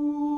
Ей,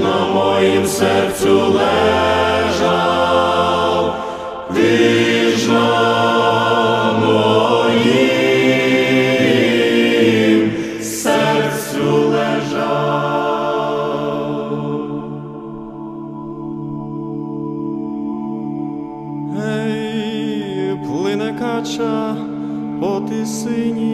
На моїм серцю лежав, на моїм серцю лежав. Ей, плине кача по тисині,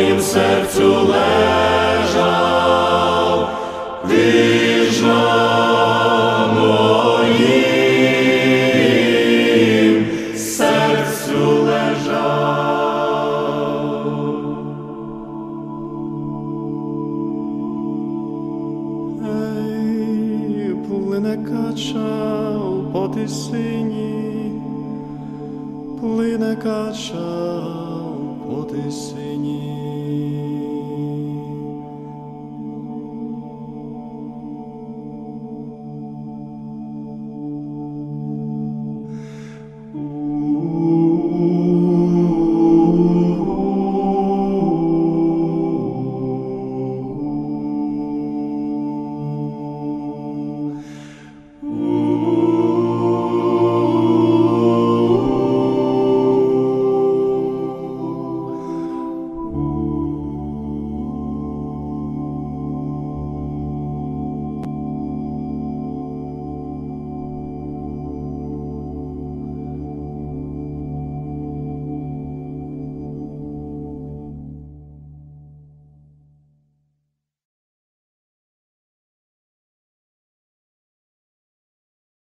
Моїм серцю лежав, ти на моїм серцю лежав. Ей, плине кача по тисині, плине кача по тисині.